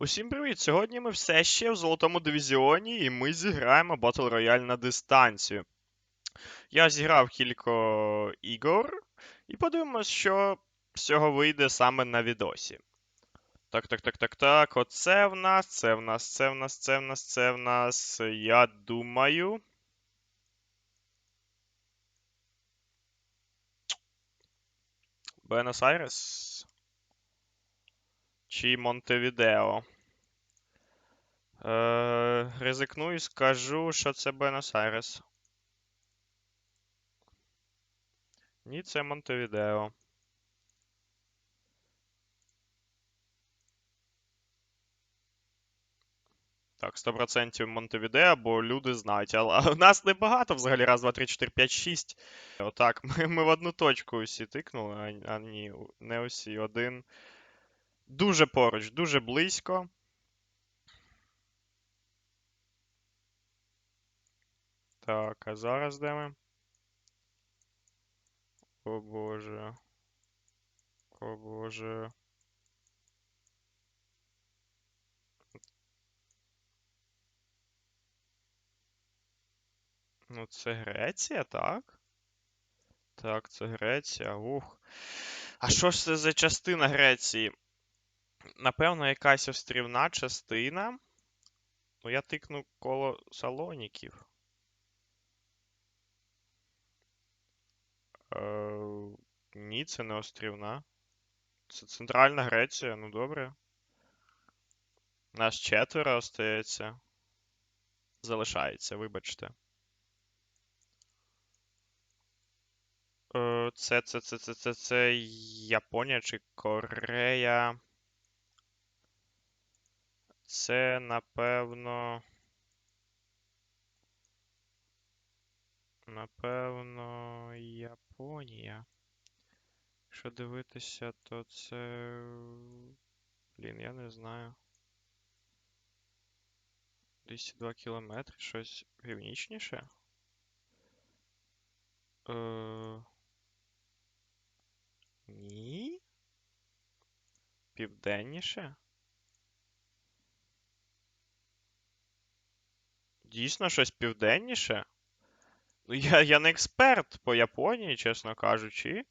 Усім привіт! Сьогодні ми все ще в золотому дивізіоні, і ми зіграємо Battle Royale на дистанцію. Я зіграв кілька ігор, і подивимось, що з цього вийде саме на відосі. Так, так, так, так, так. Оце в нас, це в нас, це в нас, це в нас, це в нас. Я думаю. Буенос-Айрес? Чи Монтевідео? Е, ризикну і скажу, що це Буенос-Айрес. Ні, це Монтевідео. Так, 100% Монтевідео, бо люди знають. Але у нас небагато взагалі. Раз, два, три, чотири, п'ять, шість. Отак, ми, ми в одну точку усі тикнули, а, а ні, не усі. Один. Дуже поруч, дуже близько. Так, а зараз де ми? О боже. О боже. Ну, це Греція, так? Так, це Греція. Ух. А що ж це за частина Греції? Напевно, якась острівна частина. Ну, я тикну коло Салоніків. Е, ні, це не острівна. Це центральна Греція, ну добре. Нас четверо остається. Залишається, вибачте. Е, Це, це, це, це, це, це Японія чи Корея. Це, напевно. Напевно, Японія. Якщо дивитися, то це. Блін, я не знаю. 202 кілометри, щось північніше. Е... Ні. Південніше. Дійсно, щось південніше? Ну, я, я не експерт по Японії, чесно кажучи.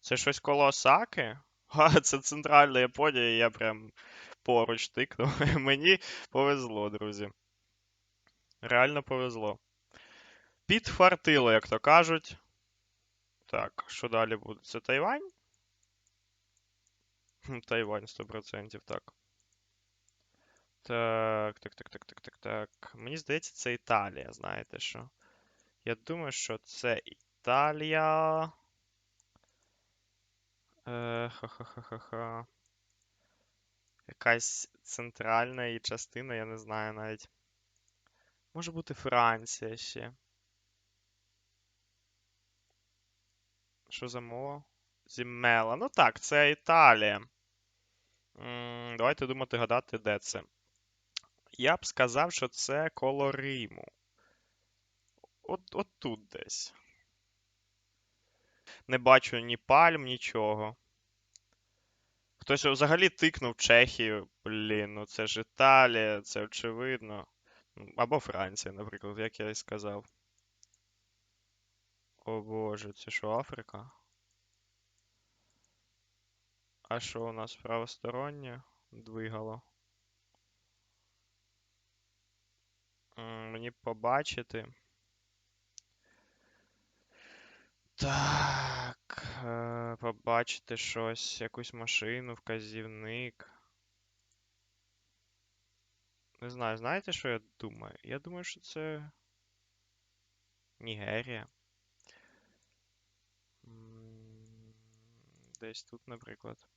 Це щось коло Осаки? А, це центральна Японія, я прям поруч тикнув. Мені повезло, друзі. Реально повезло. Підфартило, як то кажуть. Так, що далі буде? Це Тайвань? Тайвань 100%, так. Так, так, так, так, так, так, так. Мені здається, це Італія, знаєте що? Я думаю, що це Італія. Е, Ха-ха-ха-ха-ха. Якась центральна її частина, я не знаю навіть. Може бути Франція ще. Що за мова? Зіммела. Ну так, це Італія. М, Давайте думати, гадати, де це. Я б сказав, що це коло Риму. От, от тут десь. Не бачу ні пальм, нічого. Хтось взагалі тикнув Чехію. Блін, ну це ж Італія, це очевидно. Або Франція, наприклад, як я і сказав. О боже, це що, Африка? А що у нас правостороннє двигало? М, Мені побачити. Так, е, побачити щось, якусь машину, вказівник. Не знаю, знаєте, що я думаю? Я думаю, що це Нігерія. Десь тут, наприклад.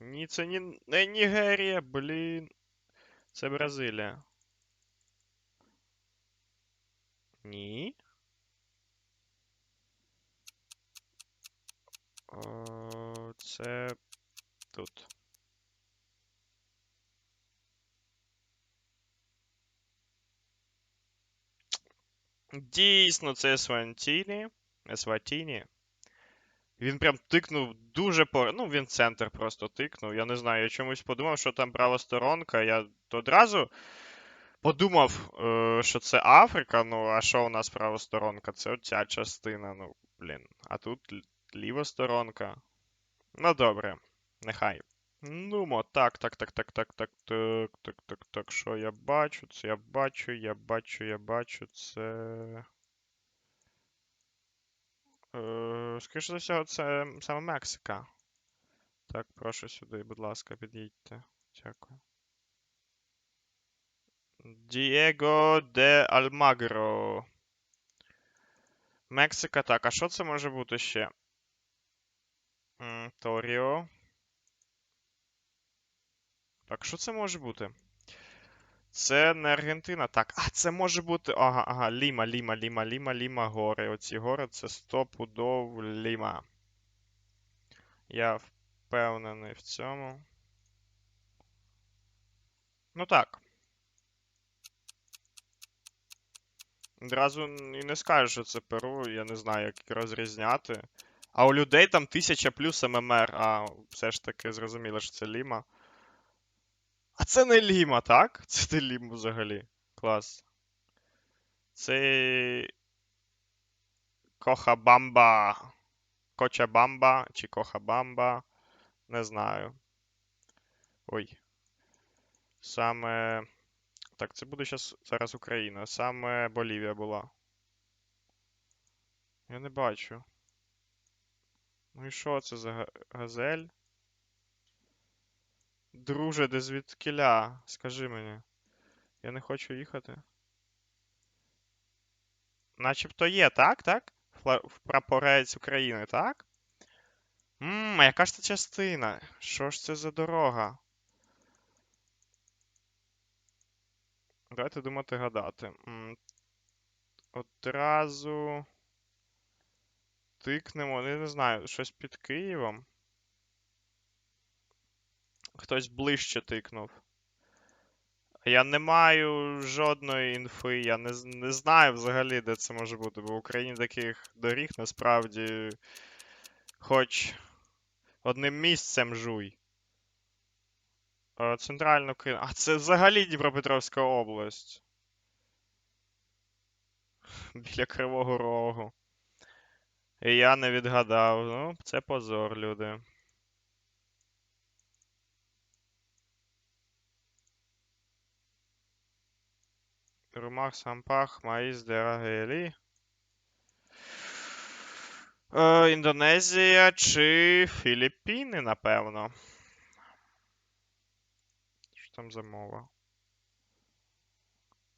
Ні, це не Нігерія, блін. Це Бразилія. Ні. О, це тут. Дійсно, це Свантіні. Сватіні. Він прям тикнув дуже по. Ну, він центр просто тикнув. Я не знаю, я чомусь подумав, що там права сторонка. Я одразу подумав, е, що це Африка. Ну, а що у нас права сторонка? Це оця частина. Ну, блін. А тут ліва сторонка. Ну, добре, нехай. Ну, мо, так, так, так, так, так, так, так, так, так, так. Що я бачу? Це я бачу, я бачу, я бачу, це. Е, скоріше за всього, це саме Мексика. Так, прошу сюди, будь ласка, під'їдьте. Дякую. Дієго де Альмагро. Мексика, так, а що це може бути ще? Торіо. Так, що це може бути? Це не Аргентина. Так, а це може бути. Ага, ага, Ліма, Ліма, Ліма, Ліма, Ліма, гори. Оці гори це стопудов Ліма. Я впевнений в цьому. Ну так. Одразу і не скажеш, що це Перу, я не знаю, як розрізняти. А у людей там 1000 плюс ММР, а все ж таки зрозуміло, що це Ліма. А це не Ліма, так? Це не Ліма взагалі. Клас. Це. Кохабамба. Кочабамба чи Кохабамба. Не знаю. Ой. Саме. Так, це буде щас, зараз Україна. Саме Болівія була. Я не бачу. Ну і що це за газель? Друже, де звідкіля? Скажи мені. Я не хочу їхати. Начебто є, так? Так? Фла- Прапорець України, так? Ммм, яка ж це частина? Що ж це за дорога? Давайте думати гадати. Одразу тикнемо, ну, я не знаю, щось під Києвом. Хтось ближче тикнув. Я не маю жодної інфи, я не, не знаю взагалі, де це може бути, бо в Україні таких доріг насправді хоч одним місцем жуй. Е, Центральну Україну. А це взагалі Дніпропетровська область. Біля Кривого Рогу. І я не відгадав. Ну, це позор, люди. Румах, Сампах, Маїс, Дерагелі. Е, Індонезія чи Філіппіни, напевно. Там за мова?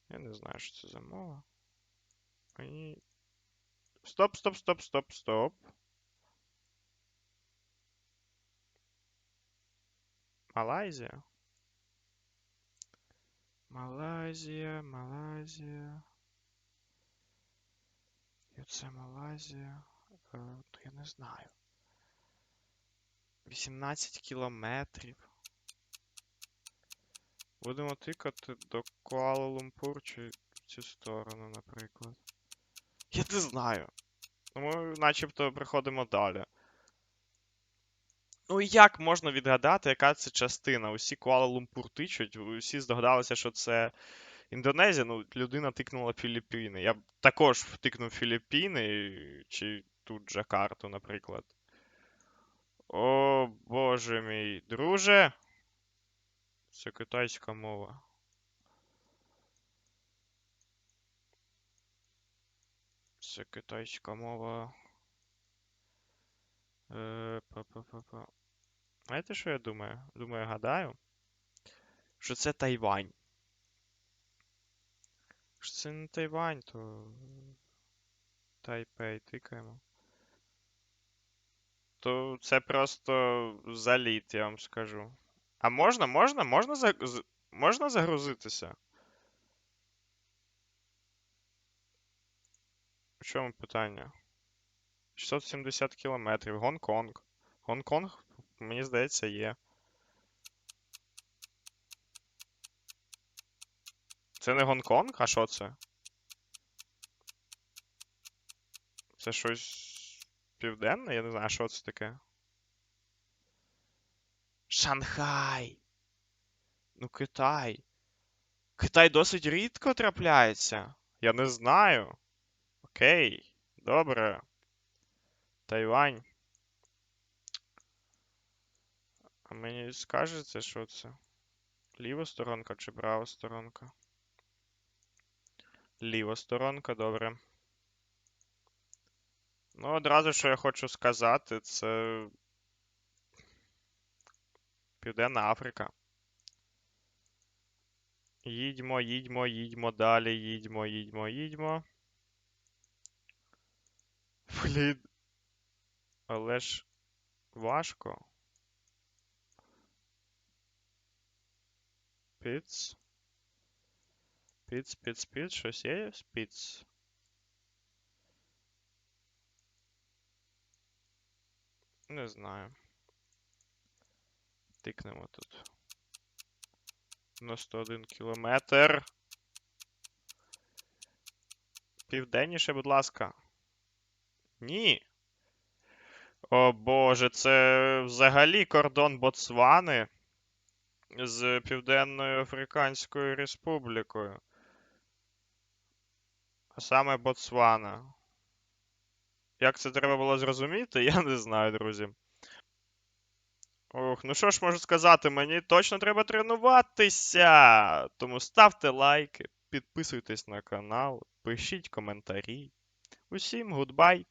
Я не знаю, що це за мова. І... Стоп, стоп, стоп, стоп, стоп. Малайзія. Малайзія, Малайзія. І це Малайзія. Е, я не знаю. 18 кілометрів. Будемо тикати до Куала-Лумпур чи в цю сторону, наприклад. Я не знаю. Ну, ми начебто приходимо далі. Ну і як можна відгадати, яка це частина? Усі Куала-Лумпур тичуть, усі здогадалися, що це Індонезія, ну, людина тикнула Філіппіни. Я б також втикнув Філіппіни чи тут Джакарту, наприклад. О, боже мій, друже. Це китайська мова. Це китайська мова. Е, па-па-па-па. Знаєте, що я думаю? Думаю, гадаю, що це Тайвань. Якщо це не Тайвань, то Тайпей тикаємо. То це просто заліт, я вам скажу. А можна, можна, можна за... можна загрузитися? В чому питання? 670 кілометрів. Гонконг. Гонконг, мені здається, є. Це не Гонконг? А що це? Це щось. Південне? Я не знаю, що це таке. Шанхай. Ну, Китай. Китай досить рідко трапляється. Я не знаю. Окей, добре. Тайвань. А мені скажеться, що це? Ліва сторонка чи права сторонка? Ліва сторонка, добре. Ну, одразу, що я хочу сказати, це. Південна Африка. Їдьмо, їдьмо, їдьмо далі, їдьмо, їдьмо, їдьмо. Блін. Але ж важко. Піц. Піц, піц, піц, щось є? Піц. Не знаю. Тикнемо тут. 91 кілометр. Південніше, будь ласка. Ні. О боже, це взагалі кордон Ботсвани з Південною Африканською Республікою. А саме Ботсвана. Як це треба було зрозуміти, я не знаю, друзі. Ох, ну що ж можу сказати, мені точно треба тренуватися. Тому ставте лайки, підписуйтесь на канал, пишіть коментарі. Усім гудбай!